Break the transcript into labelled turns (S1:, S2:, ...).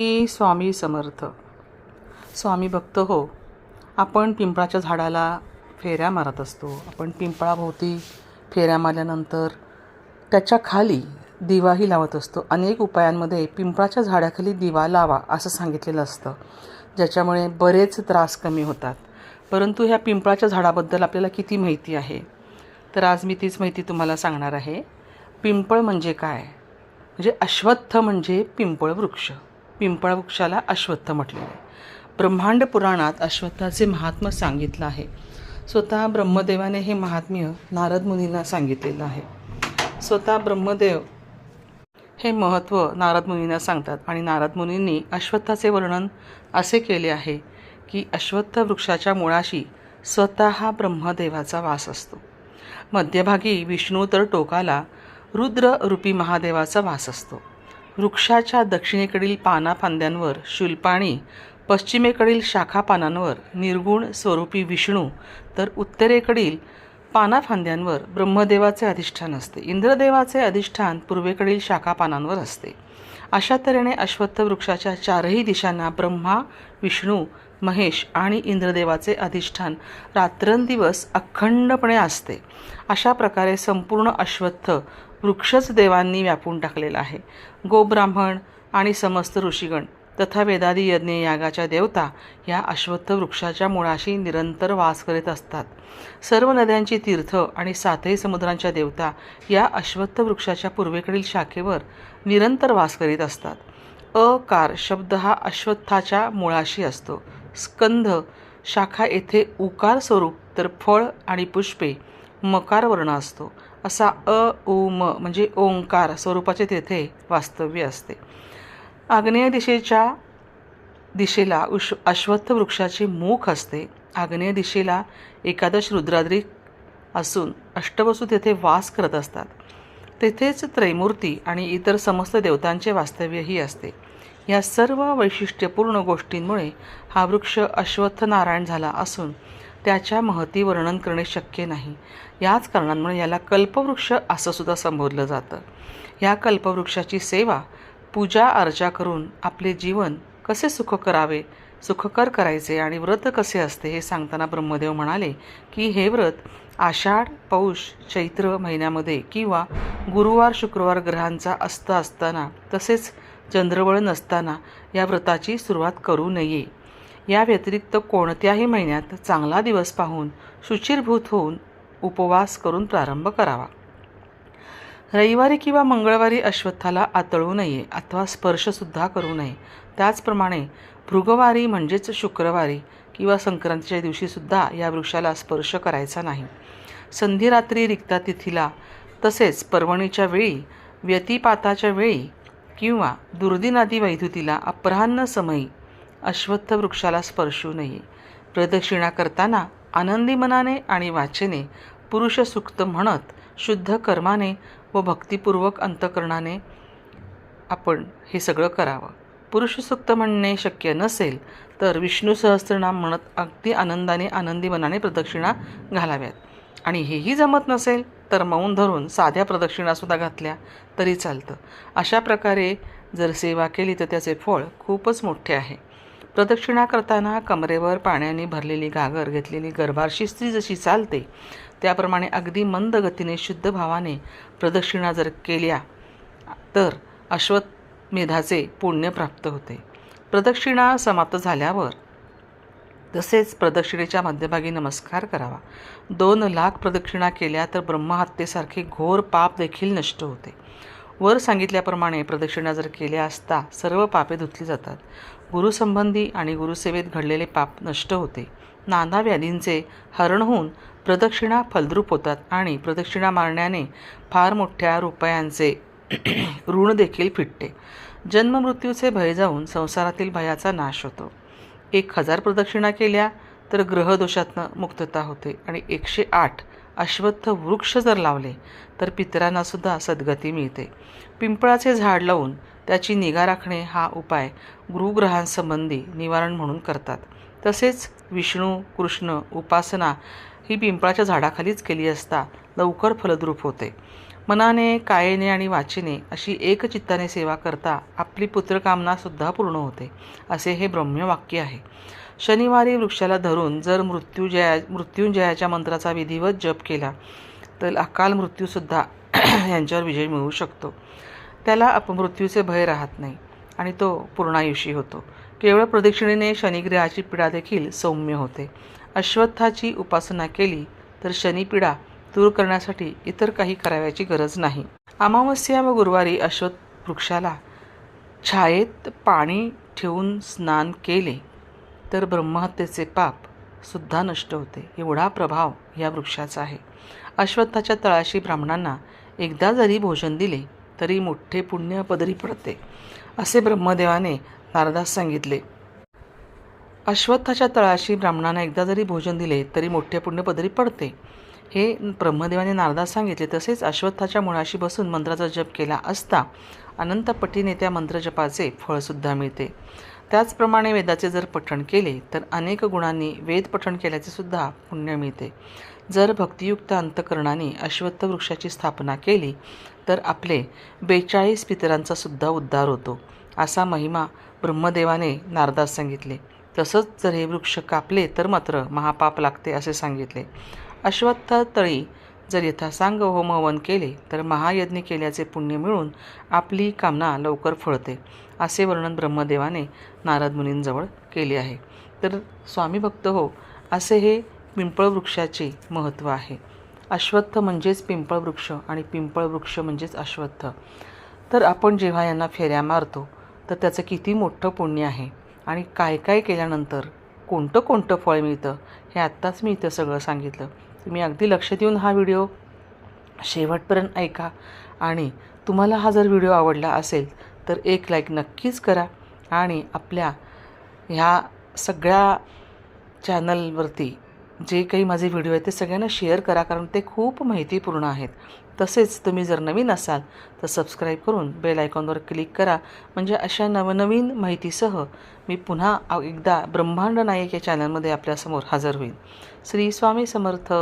S1: मी स्वामी समर्थ. स्वामी भक्त हो आपण पिंपळाच्या झाडाला फेऱ्या मारत असतो. आपण पिंपळाभोवती फेऱ्या मारल्यानंतर त्याच्याखाली दिवाही लावत असतो. अनेक उपायांमध्ये पिंपळाच्या झाडाखाली दिवा लावा असं सांगितलेलं असतं ज्याच्यामुळे बरेच त्रास कमी होतात. परंतु ह्या पिंपळाच्या झाडाबद्दल आपल्याला किती माहिती आहे? तर आज मी तीच माहिती तुम्हाला सांगणार आहे. पिंपळ म्हणजे काय? म्हणजे अश्वत्थ म्हणजे पिंपळ वृक्ष. पिंपळ वृक्षाला अश्वत्थ म्हटलेलं आहे. ब्रह्मांड पुराणात अश्वत्थाचे महात्म्य सांगितलं आहे. स्वतः ब्रह्मदेवाने हे महात्म्य नारद मुनींना सांगितलेलं आहे. स्वतः ब्रह्मदेव हे महत्त्व नारद मुनींना सांगतात आणि नारद मुनींनी अश्वत्थाचे वर्णन असे केले आहे की अश्वत्थ वृक्षाच्या मुळाशी स्वतः ब्रह्मदेवाचा वास असतो. मध्यभागी विष्णू तर टोकाला रुद्र रूपी महादेवाचा वास असतो. वृक्षाच्या दक्षिणेकडील पानाफांद्यांवर शुल्पाणी पश्चिमेकडील शाखापानांवर निर्गुण स्वरूपी विष्णू तर उत्तरेकडील पानाफांद्यांवर ब्रह्मदेवाचे अधिष्ठान असते. इंद्रदेवाचे अधिष्ठान पूर्वेकडील शाखापानांवर असते. अशा तऱ्हेने अश्वत्थ वृक्षाच्या चारही दिशांना ब्रह्मा विष्णू महेश आणि इंद्रदेवाचे अधिष्ठान रात्रंदिवस अखंडपणे असते. अशा प्रकारे संपूर्ण अश्वत्थ वृक्षच देवांनी व्यापून टाकलेला आहे. गोब्राह्मण आणि समस्त ऋषीगण तथा वेदादी यज्ञ यागाच्या देवता या अश्वत्थ वृक्षाच्या मुळाशी निरंतर वास करीत असतात. सर्व नद्यांची तीर्थ आणि सातही समुद्रांच्या देवता या अश्वत्थ वृक्षाच्या पूर्वेकडील शाखेवर निरंतर वास करीत असतात. अकार शब्द हा अश्वत्थाच्या मुळाशी असतो. स्कंध शाखा येथे उकार स्वरूप तर फळ आणि पुष्पे मकार वर्ण असतो. असा अ उम म म्हणजे ओंकार स्वरूपाचे तेथे वास्तव्य असते. आग्नेय दिशेच्या दिशेला उश अश्वत्थ वृक्षाचे मुख असते. आग्नेय दिशेला एकादश रुद्राद्री असून अष्टवसू तेथे वास करत असतात. तेथेच त्रैमूर्ती आणि इतर समस्त देवतांचे वास्तव्यही असते. या सर्व वैशिष्ट्यपूर्ण गोष्टींमुळे हा वृक्ष अश्वत्थ नारायण झाला असून त्याच्या महती वर्णन करणे शक्य नाही. याच कारणांमुळे याला कल्पवृक्ष असंसुद्धा संबोधलं जातं. या कल्पवृक्षाची सेवा पूजा अर्चा करून आपले जीवन कसे सुख करावे सुखकर करायचे आणि व्रत कसे असते हे सांगताना ब्रह्मदेव म्हणाले की हे व्रत आषाढ पौष चैत्र महिन्यामध्ये किंवा गुरुवार शुक्रवार ग्रहांचा अस्त असताना तसेच चंद्रवळ नसताना या व्रताची सुरुवात करू नये. या व्यतिरिक्त कोणत्याही महिन्यात चांगला दिवस पाहून शुचिरभूत होऊन उपवास करून प्रारंभ करावा. रविवारी किंवा मंगळवारी अश्वत्थाला आतळू नये अथवा स्पर्शसुद्धा करू नये. त्याचप्रमाणे भृगवारी म्हणजेच शुक्रवारी किंवा संक्रांतीच्या दिवशीसुद्धा या वृक्षाला स्पर्श करायचा नाही. संधिरात्री रिक्ता तिथीला तसेच पर्वणीच्या वेळी व्यतिपाताच्या वेळी किंवा दुर्दिनादी वैधुतीला अपराह्न समयी अश्वत्थ वृक्षाला स्पर्शू नये प्रदक्षिणा करताना आनंदी मनाने आणि वाचेने पुरुष सुक्त म्हणत शुद्ध कर्माने व भक्तिपूर्वक अंतकरणाने आपण हे सगळं करावं. पुरुष सुक्त म्हणणे शक्य नसेल तर विष्णू सहस्त्रनाम म्हणत अगदी आनंदाने आनंदी मनाने प्रदक्षिणा घालाव्यात. आणि हेही जमत नसेल तर मौन धरून साध्या प्रदक्षिणासुद्धा घातल्या तरी चालतं. अशा प्रकारे जर सेवा केली तर त्याचे फळ खूपच मोठे आहे. प्रदक्षिणा करताना कमरेवर पाण्याने भरलेली घागर घेतलेली गर्भारशी स्त्री जशी चालते त्याप्रमाणे अगदी मंद गतीने शुद्ध भावाने प्रदक्षिणा जर केल्या तर अश्वत्मेधाचे पुण्य प्राप्त होते. प्रदक्षिणा समाप्त झाल्यावर तसेच प्रदक्षिणेच्या मध्यभागी नमस्कार करावा. दोन लाख प्रदक्षिणा केल्या तर ब्रह्महत्येसारखे घोर पाप देखील नष्ट होते. वर सांगितल्याप्रमाणे प्रदक्षिणा जर केल्या असता सर्व पापे धुतली जातात. गुरुसंबंधी आणि गुरुसेवेत घडलेले पाप नष्ट होते. नाना व्याधींचे हरण होऊन प्रदक्षिणा फलद्रूप होतात आणि प्रदक्षिणा मारण्याने फार मोठ्या रुपयांचे ऋण देखील फिटते. जन्ममृत्यूचे भय जाऊन संसारातील भयाचा नाश होतो. एक हजार प्रदक्षिणा केल्या तर ग्रहदोषातनं मुक्तता होते आणि एकशे आठ अश्वत्थ वृक्ष जर लावले तर पितरांनासुद्धा सद्गती मिळते. पिंपळाचे झाड लावून त्याची निगा राखणे हा उपाय गुरुग्रहांसंबंधी निवारण म्हणून करतात. तसेच विष्णू कृष्ण उपासना ही पिंपळाच्या झाडाखालीच केली असता लवकर फलद्रूप होते. मनाने कायेने आणि वाचेने अशी एकचित्ताने सेवा करता आपली पुत्रकामनासुद्धा पूर्ण होते असे हे ब्रह्मवाक्य आहे. शनिवारी वृक्षाला धरून जर मृत्यूजया मृत्युंजयाच्या मंत्राचा विधिवत जप केला तर अकाल मृत्यूसुद्धा यांच्यावर विजय मिळू शकतो. त्याला अपमृत्यूचे भय राहत नाही आणि तो पूर्णायुषी होतो. केवळ प्रदक्षिणेने शनिग्रहाची पीडा देखील सौम्य होते. अश्वत्थाची उपासना केली तर शनिपीडा दूर करण्यासाठी इतर काही करावयाची गरज नाही. अमावस्या व गुरुवारी अश्वत्थ वृक्षाला छायेत पाणी ठेवून स्नान केले तर ब्रह्महत्येचे पाप सुद्धा नष्ट होते. एवढा प्रभाव या वृक्षाचा आहे. अश्वत्थाच्या तळाशी ब्राह्मणांना एकदा जरी भोजन दिले तरी मोठे पुण्य पदरी पडते असे ब्रह्मदेवाने नारदास सांगितले. अश्वत्थाच्या तळाशी ब्राह्मणांना एकदा जरी भोजन दिले तरी मोठे पुण्य पदरी पडते. हे ब्रह्मदेवाने नारदास सांगितले तसेच अश्वत्थाच्या मुळाशी बसून मंत्राचा जप केला असता अनंतपटीने त्या मंत्रजपाचे फळसुद्धा मिळते. त्याचप्रमाणे वेदाचे जर पठण केले तर अनेक गुणांनी वेद पठण केल्याचे सुद्धा पुण्य मिळते. जर भक्तियुक्त अंतकरणाने अश्वत्थ वृक्षाची स्थापना केली तर आपले बेचाळीस पितरांचा सुद्धा उद्धार होतो असा महिमा ब्रह्मदेवाने नारदास सांगितले. तसंच जर हे वृक्ष कापले तर मात्र महापाप लागते असे सांगितले. अश्वत्थ तळी जर यथासांग होम हवन केले तर महायज्ञ केल्याचे पुण्य मिळून आपली कामना लवकर फळते असे वर्णन ब्रह्मदेवाने नारद मुनींजवळ केले आहे. तर स्वामी भक्त हो असे हे पिंपळ वृक्षाचे महत्त्व आहे. अश्वत्थ म्हणजेच पिंपळ वृक्ष आणि पिंपळ वृक्ष म्हणजेच अश्वत्थ. तर आपण जेव्हा यांना फेऱ्या मारतो तर त्याचं किती मोठं पुण्य आहे आणि काय काय केल्यानंतर कोणतं कोणतं फळ मिळतं हे आत्ताच मी इथं सगळं सांगितलं. तुम्ही अगदी लक्ष देऊन हा व्हिडिओ शेवटपर्यंत ऐका. आणि तुम्हाला हा जर व्हिडिओ आवडला असेल तर एक लाईक नक्कीच करा. आणि आपल्या ह्या सगळ्या चॅनलवरती जे काही माझे व्हिडिओ आहेत ते सगळ्यांना शेअर करा कारण ते खूप माहितीपूर्ण आहेत. तसेच तुम्ही जर नवीन असाल तर सबस्क्राईब करून बेल आयकॉनवर क्लिक करा. म्हणजे अशा नवनवीन माहितीसह मी पुन्हा एकदा ब्रह्मांड नायक या चॅनलमध्ये आपल्यासमोर हजर होईल श्री स्वामी समर्थ.